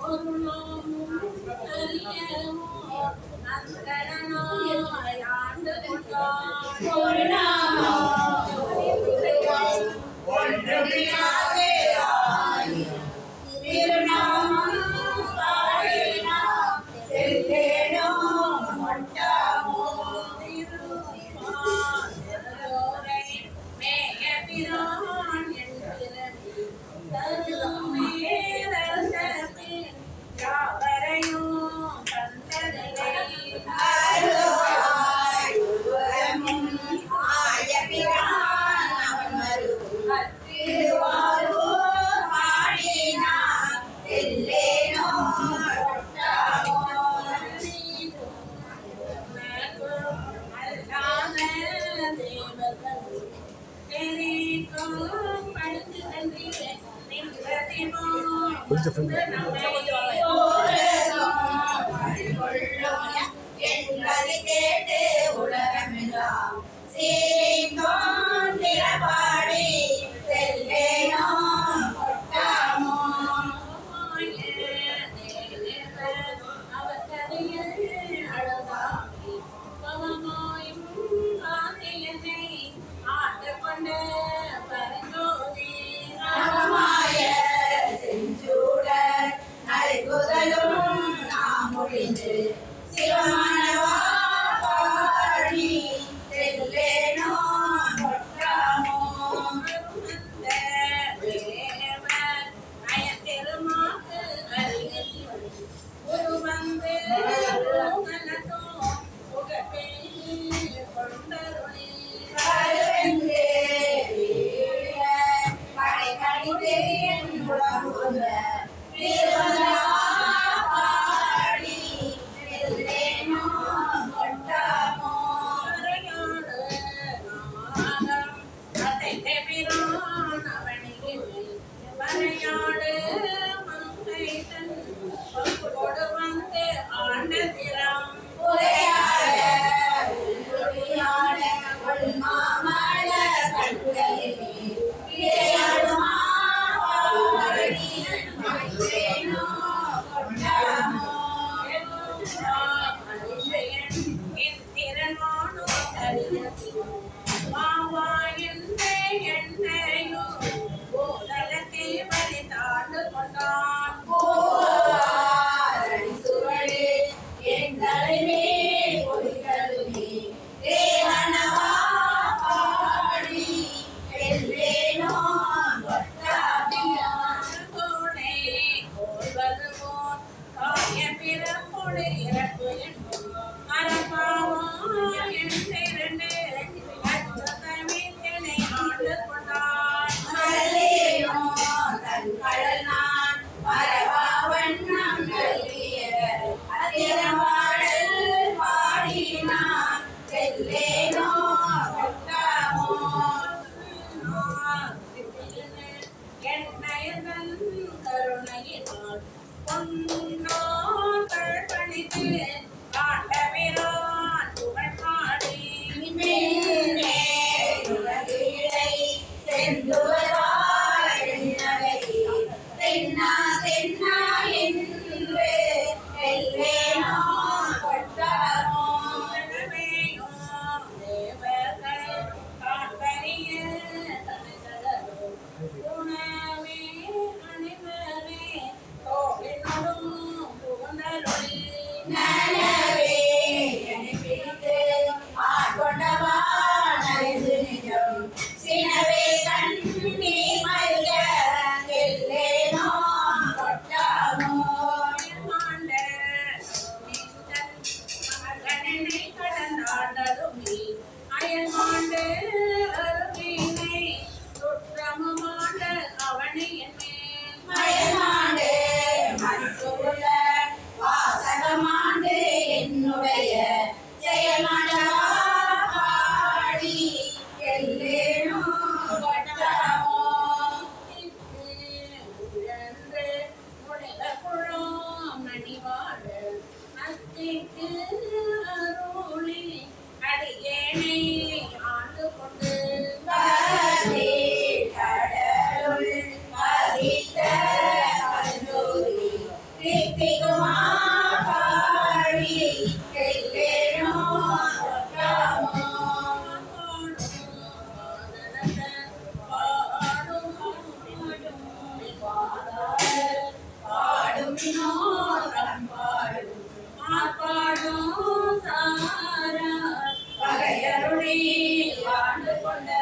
Oh, no. கொஞ்சம் கொஞ்சம் கொண்ட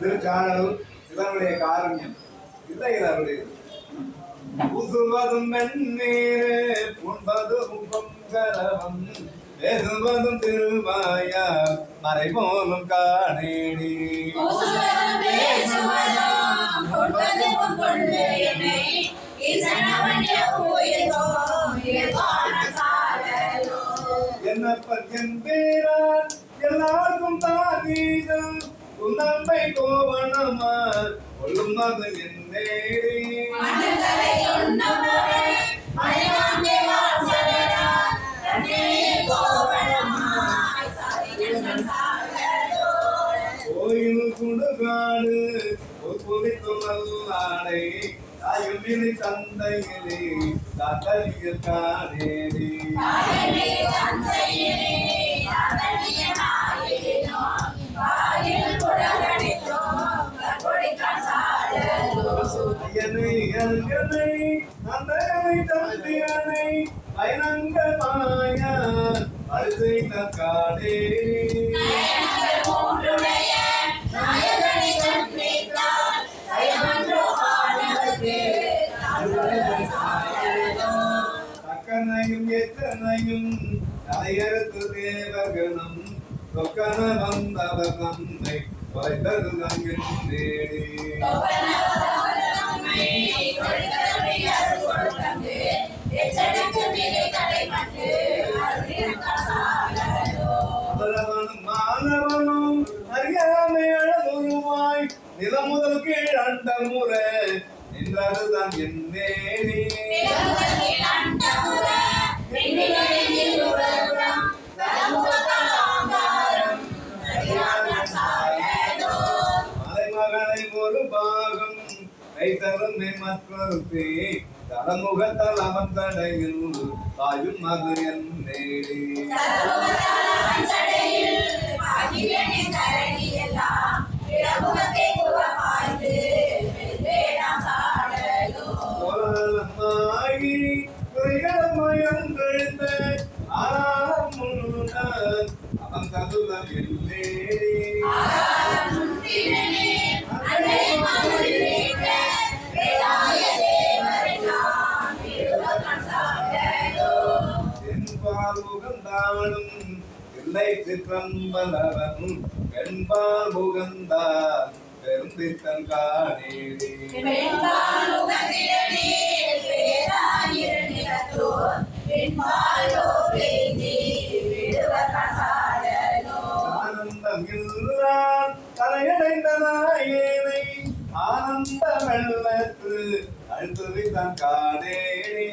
திருச்சானல் இதனுடைய காரண்யம் இல்லை இதனுடைய புசுவதும் மென்னீரே புண்பதும் பொங்கரவம் பேசுவதும் திருவாயா மறைபோலும் காணேடி. என்ன பத்தியம் பேரான் எல்லாருக்கும் தான் உந்தம்பை கோவணமா கொள்ளும் மகன் என்னே கோயில் குடுகாடு குவித்துள்ளாடை தாயுமிலி தந்தையிலே தகலிய தந்தையிலே காடே அக்கனையும் எத்தனையும் தயருக்கு தேவகணம் சொக்கன வந்தவர் நம்மை தொலைத்தது நங்கின் தேடி மாணவனும் அறியாமை அழகுருவாய் நிலம் முதல் கீழ் அண்ட முறை. நின்றதுதான் என் நேரி கைத்தரும் மற்றொருத்தி. தலமுகத்தால் அவன் தடையில் தாயும் அது என் நேரி அவன் தகுதம் என் நேரி முகந்தாளும் இல்லை சிற்றம்பலவன் பெண்பால் முகந்தால் பெருந்தித்தன் காணேடி ஆனந்தம் இல்லான் தலையடைந்த நாயேனை ஆனந்த வெள்ளத்து அழுத்துவி தன் காணேடி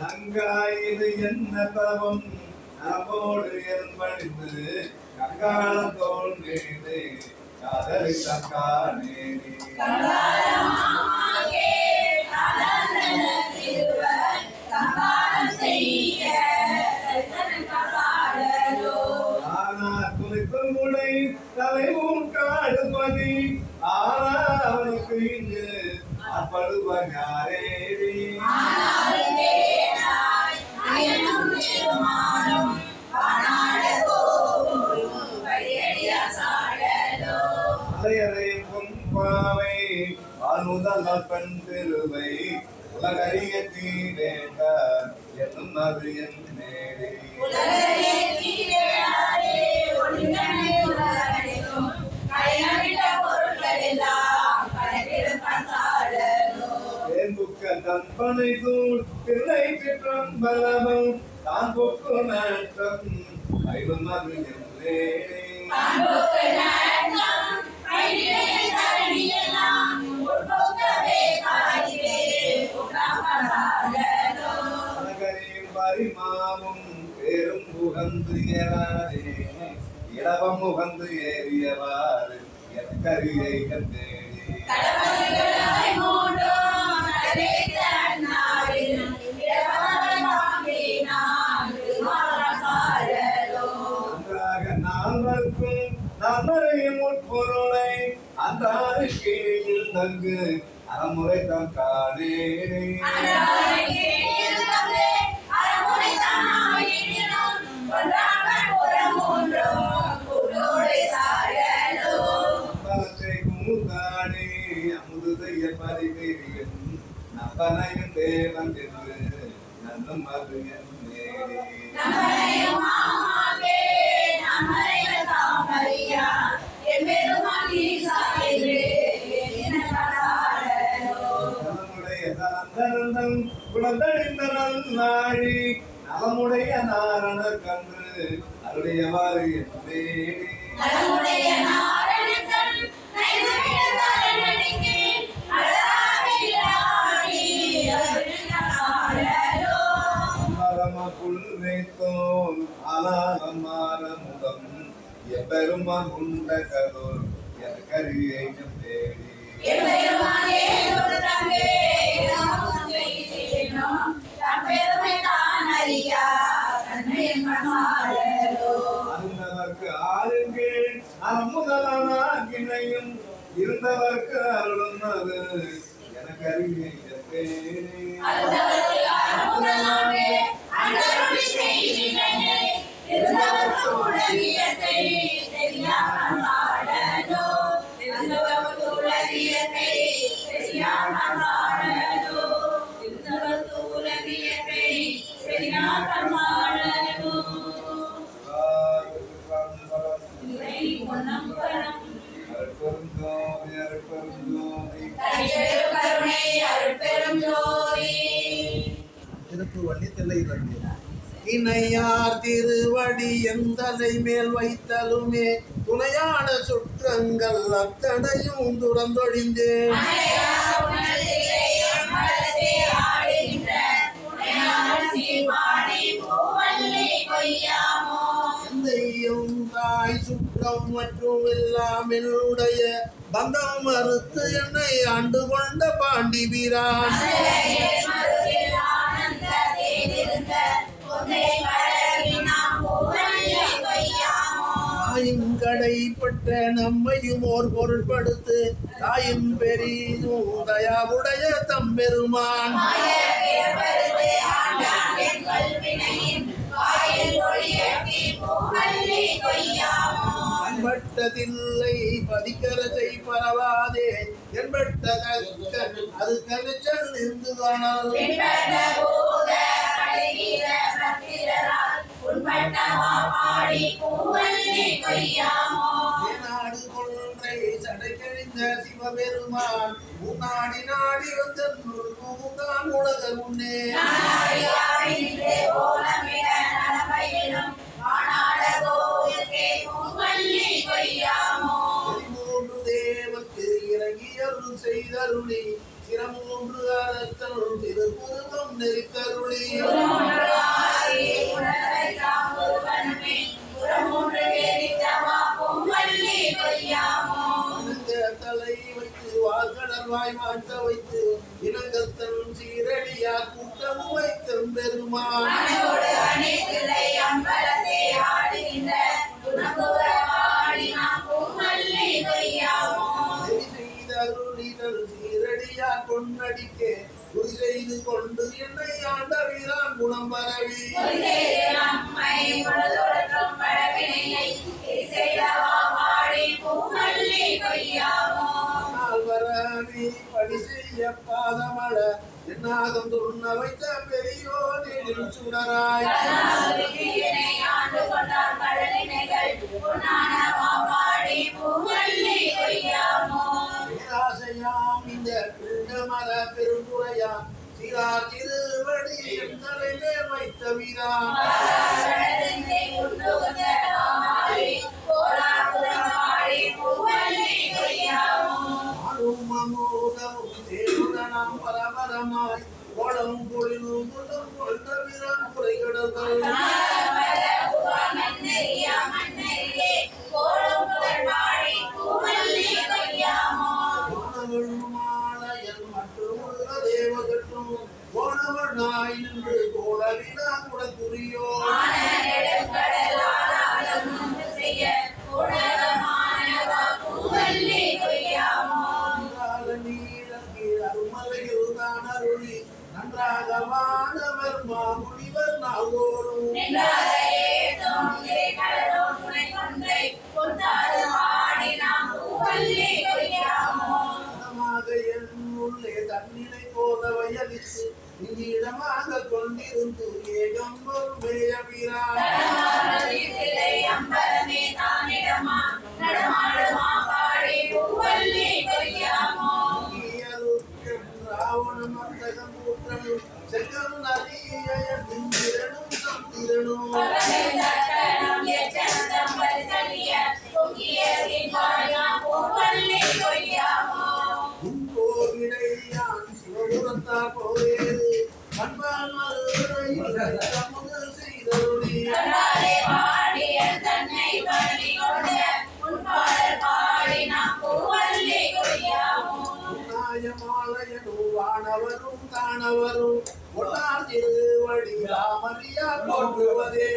நங்காயிது என்ன தவம்? நம்போடு என்படிந்து கங்காள தோல் காதலி தன் நேரி தலைவும் காடுபதி ஆனா அவனுக்கு இங்கு அப்படுவன் யாரேடி அலையறையும் பொன்பாவை அனுதல் பெண் திருவை உலகறிய தீரேக என்னும் அது என் தன்பனை தூள் பிள்ளை சிற்றம்பலவம் தான் பொக்கு நாட்டம். ஐவன் அது என் நேரி அழகரியும் பரிமாவும் பேரும் புகந்து ஏறாதே. இளவம் முகந்து ஏறியவாறு கண்டேடி நன்றாக தங்கு அறமுறை தம் காணேனே பலத்தை கூத்தாடி அமுது தேவன் என்று நன்னும் அது என் குணந்தழிந்த நல்லாழி நலமுடைய நாரண கன்று என் மரம புல்வேத்தோல் அலாலம் மாறமுகம் எப்பெருமா உண்ட கதோர் எனக்கரியை தேடி. அருந்தவர்க்கு ஆளுங்கள் அறமுதலாகினையும் இருந்தவர்க்கு அருளுன்னது எனக்கு அறிவியை இணையார் திருவடி எந்தலை மேல் வைத்தலுமே. துணையான சுற்றங்கள் அத்தனையும் துறந்தொழிந்தேன். தாய் சுற்றம் மற்றும் எல்லாம் என்னுடைய பந்தம் மறுத்து என்னை ஆண்டு கொண்ட பாண்டி வீரான் தாயின் கடைப்பட்ட நம்மையும் ஓர் பொருட்படுத்து தாயும் பெரிதும் தயாவுடைய தம்பெருமான். பட்டதில்லை பதிக்கரசை பரவாதே. என்பட்ட கற்க அது கரைச்சல் நாடு கொன்றை சடைக்கழிந்த சிவபெருமான் முன்னாடி நாடி வந்த பூந்தான் உலக முன்னே. மூன்று செய்த அருளிதழ் சீரடியா கொண்டடிக்கே குறி செய்து கொண்டு என்னை ஆண்ட வீரான் குணம் பரவி. வரவி படி செய்ய பாதமள என்னாகம் துண்ண வைத்த பெரியோனில் சுடராய். பேராசையாம் இந்த பிண்டமர பெருந்துரையாம் சீரா திருவடி என் தலையிலே வைத்த வீரா. பரபரமாய் கோலம் பொழிலும் முள்ளும் கொண்ட வீரான் குறைகடல்கள் நாய் நின்று குடக்குரியோ வானவரும் தானவரும் ஒன்னார் திருவடி ராமரியா போற்றுவதே.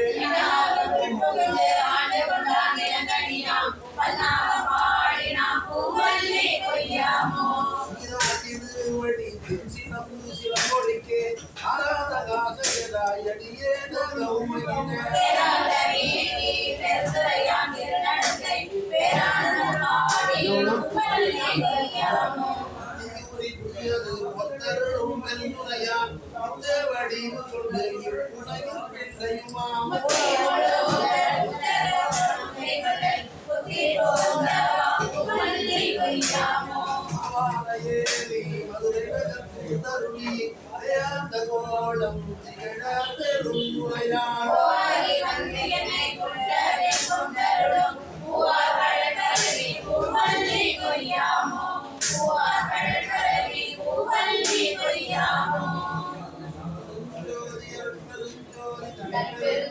கோலம் திகழ பெரும் முறையார்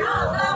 Lord. Oh,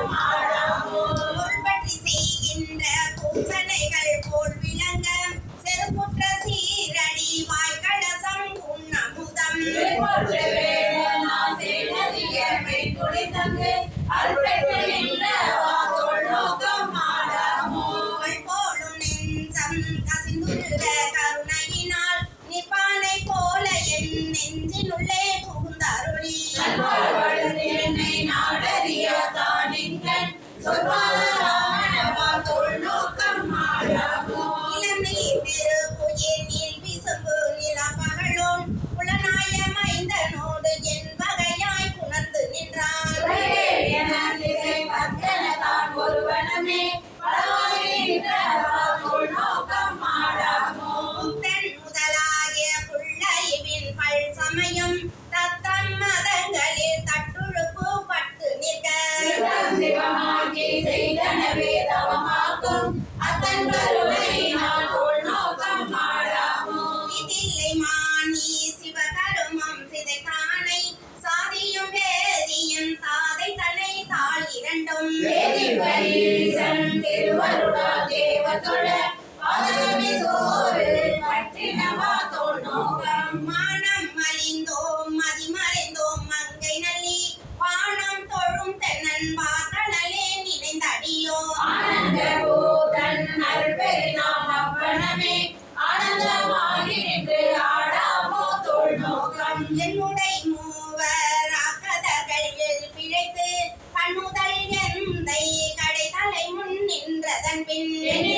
சமயம். من